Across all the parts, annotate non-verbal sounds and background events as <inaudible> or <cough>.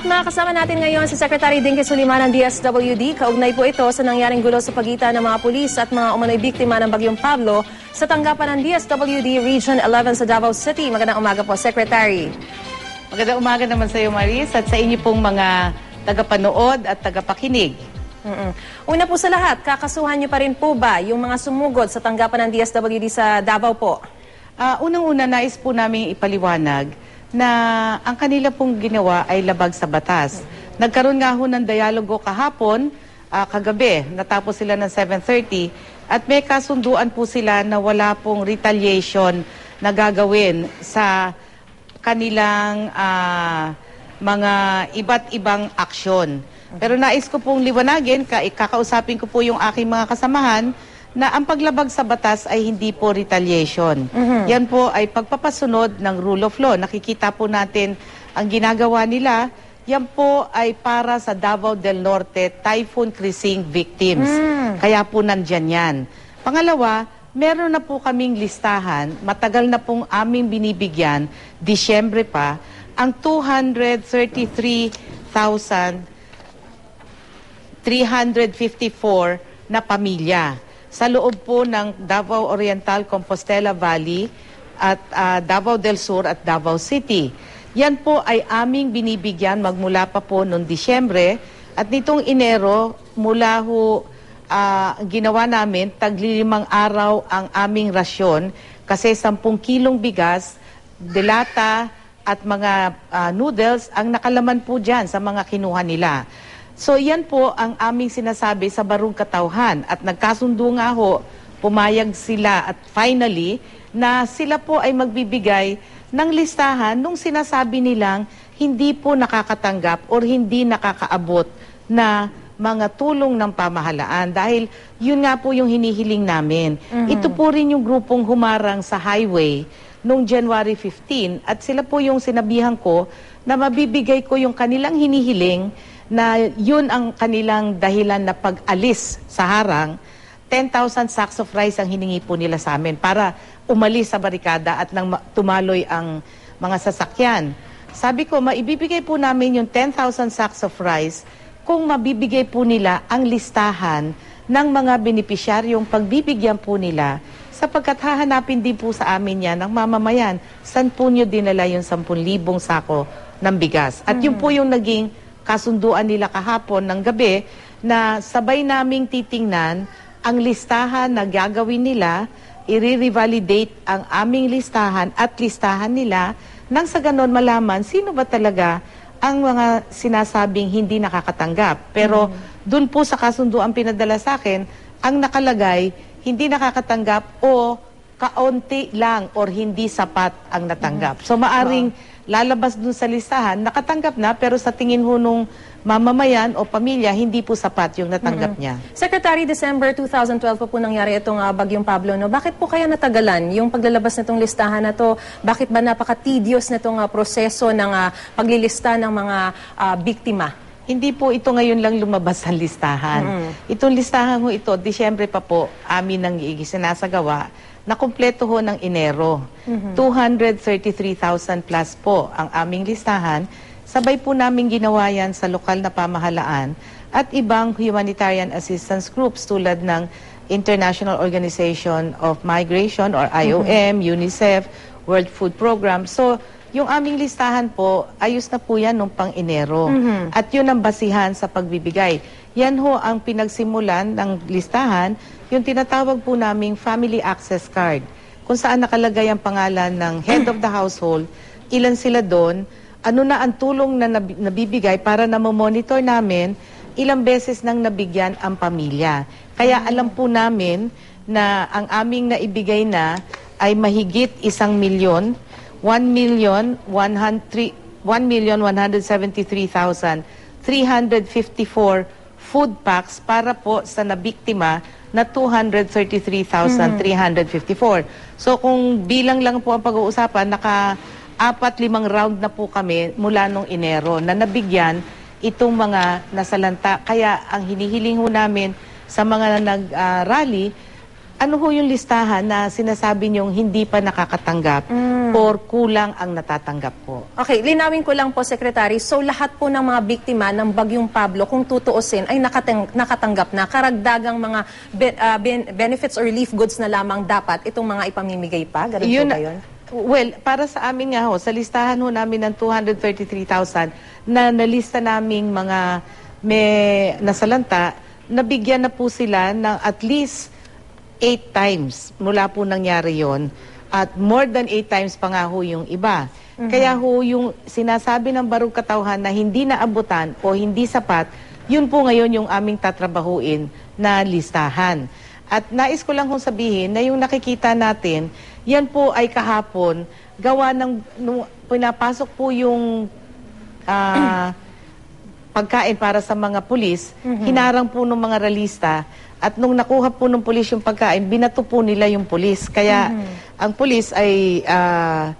At makakasama natin ngayon si Secretary Dinky Suliman ng DSWD. Kaugnay po ito sa nangyaring gulo sa pagitan ng mga pulis at mga umano'y biktima ng Bagyong Pablo sa tanggapan ng DSWD Region 11 sa Davao City. Magandang umaga po, Secretary. Magandang umaga naman sa iyo, Maris, at sa inyo pong mga tagapanood at tagapakinig. Mm-mm. Una po sa lahat, kakasuhan niyo pa rin po ba yung mga sumugod sa tanggapan ng DSWD sa Davao po? Ah, Unang-una, nais po namin ipaliwanag na ang kanila pong ginawa ay labag sa batas. Nagkaroon nga ho ng dialogo kahapon, ah, kagabi, natapos sila ng 7.30, at may kasunduan po sila na wala pong retaliation na gagawin sa kanilang ah, mga iba't ibang aksyon. Pero nais ko pong liwanagin, ka, kakausapin ko po yung aking mga kasamahan, na ang paglabag sa batas ay hindi po retaliation. Yan po ay pagpapasunod ng rule of law. Nakikita po natin ang ginagawa nila. Yan po ay para sa Davao del Norte Typhoon Crising victims. Kaya po nandyan yan. Pangalawa, meron na po kaming listahan, matagal na pong aming binibigyan, Disyembre pa, ang 233,000 354 na pamilya sa loob po ng Davao Oriental, Compostela Valley at ah, Davao del Sur at Davao City. Yan po ay aming binibigyan magmula pa po noong Disyembre at nitong Enero mula ho ah, ginawa namin taglilimang araw ang aming rasyon kasi 10 kilong bigas, delata at mga ah, noodles ang nakalaman po dyan sa mga kinuha nila. So yan po ang aming sinasabi sa Barong Katauhan at nagkasundo nga ho, pumayag sila at finally na sila po ay magbibigay ng listahan nung sinasabi nilang hindi po nakakatanggap or hindi nakakaabot na mga tulong ng pamahalaan. Dahil yun nga po yung hinihiling namin. Ito po rin yung grupong humarang sa highway noong January 15 at sila po yung sinabihan ko na mabibigay ko yung kanilang hinihiling na yun ang kanilang dahilan na pag-alis sa harang, 10,000 sacks of rice ang hiningi po nila sa amin para umalis sa barikada at nang ma- tumaloy ang mga sasakyan. Sabi ko, maibibigay po namin yung 10,000 sacks of rice kung mabibigay po nila ang listahan ng mga benepisyaryong pagbibigyan po nila sapagkat hahanapin din po sa amin yan ng mamamayan. San po nyo dinala yung 10,000 sako ng bigas? At yun po yung naging kasunduan nila kahapon ng gabi na sabay naming titingnan ang listahan na gagawin nila, i-revalidate ang aming listahan at listahan nila nang sa ganon malaman sino ba talaga ang mga sinasabing hindi nakakatanggap. Pero dun po sa kasunduan pinadala sa akin, ang nakalagay hindi nakakatanggap o kaunti lang or hindi sapat ang natanggap. So maaring lalabas dun sa listahan, nakatanggap na pero sa tingin ho nung mamamayan o pamilya, hindi po sapat yung natanggap niya. Secretary, December 2012 po po nangyari itong ah, Bagyong Pablo. No? Bakit po kaya natagalan yung paglalabas nitong listahan na to? Bakit ba napaka-tedious nitong ah, proseso ng ah, paglilista ng mga ah, biktima? Hindi po ito ngayon lang lumabas sa listahan. Itong listahan ho ito, Disyembre pa po, amin nang sinasagawa, na kumpleto ho ng Enero. 233,000 plus po ang aming listahan. Sabay po namin ginawa yan sa lokal na pamahalaan at ibang humanitarian assistance groups tulad ng International Organization of Migration or IOM, UNICEF, World Food Program. So, yung aming listahan po, ayos na po yan nung pang Enero. At yun ang basihan sa pagbibigay. Yan ho ang pinagsimulan ng listahan, yung tinatawag po naming Family Access Card. Kung saan nakalagay ang pangalan ng head of the household, ilan sila doon, ano na ang tulong na nab- nabibigay para na monitor namin ilang beses nang nabigyan ang pamilya. Kaya alam po namin na ang aming naibigay na ay mahigit isang milyon 1 million 100 1 million 173,354 food packs para po sa nabiktima na 233,354. So kung bilang lang po ang pag-uusapan, naka apat limang round na po kami mula nung Enero na nabigyan itong mga nasalanta. Kaya ang hinihiling namin sa mga nag-rally, ano ho yung listahan na sinasabi niyong hindi pa nakakatanggap or kulang ang natatanggap po? Okay, linawin ko lang po, Secretary. So, lahat po ng mga biktima ng Bagyong Pablo, kung tutuusin, ay nakatang- nakatanggap na. Karagdagang mga be- ah, ben- benefits or relief goods na lamang dapat itong mga ipamimigay pa? Ganun po ba yun? Well, para sa amin nga ho, sa listahan ho namin ng 233,000 na nalista naming mga may nasalanta, nabigyan na po sila ng at least eight times mula po nangyari yon at more than eight times pa nga ho yung iba. Kaya ho yung sinasabi ng barug katauhan na hindi naabutan o hindi sapat, yun po ngayon yung aming tatrabahuin na listahan. At nais ko lang hong sabihin na yung nakikita natin, yan po ay kahapon, gawa ng, nung pinapasok po yung ah, <clears throat> pagkain para sa mga pulis, hinarang po ng mga realista at nung nakuha po ng pulis yung pagkain, binato po nila yung pulis. Kaya ang pulis ay ah,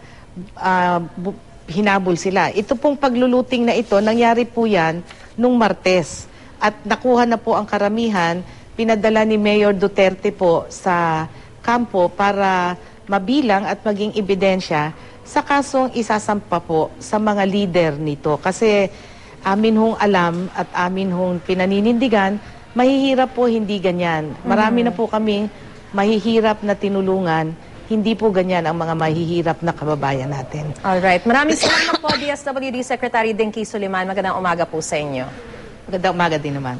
bu- hinabol sila. Ito pong pagluluting na ito, nangyari po yan nung Martes. At nakuha na po ang karamihan, pinadala ni Mayor Duterte po sa kampo para mabilang at maging ebidensya sa kasong isasampa po sa mga leader nito. Kasi amin hong alam at amin hong pinaninindigan, mahihirap po hindi ganyan. Marami na po kami mahihirap na tinulungan, hindi po ganyan ang mga mahihirap na kababayan natin. Alright. Maraming salamat po, DSWD Secretary Dinky Suliman. Magandang umaga po sa inyo. Magandang umaga din naman.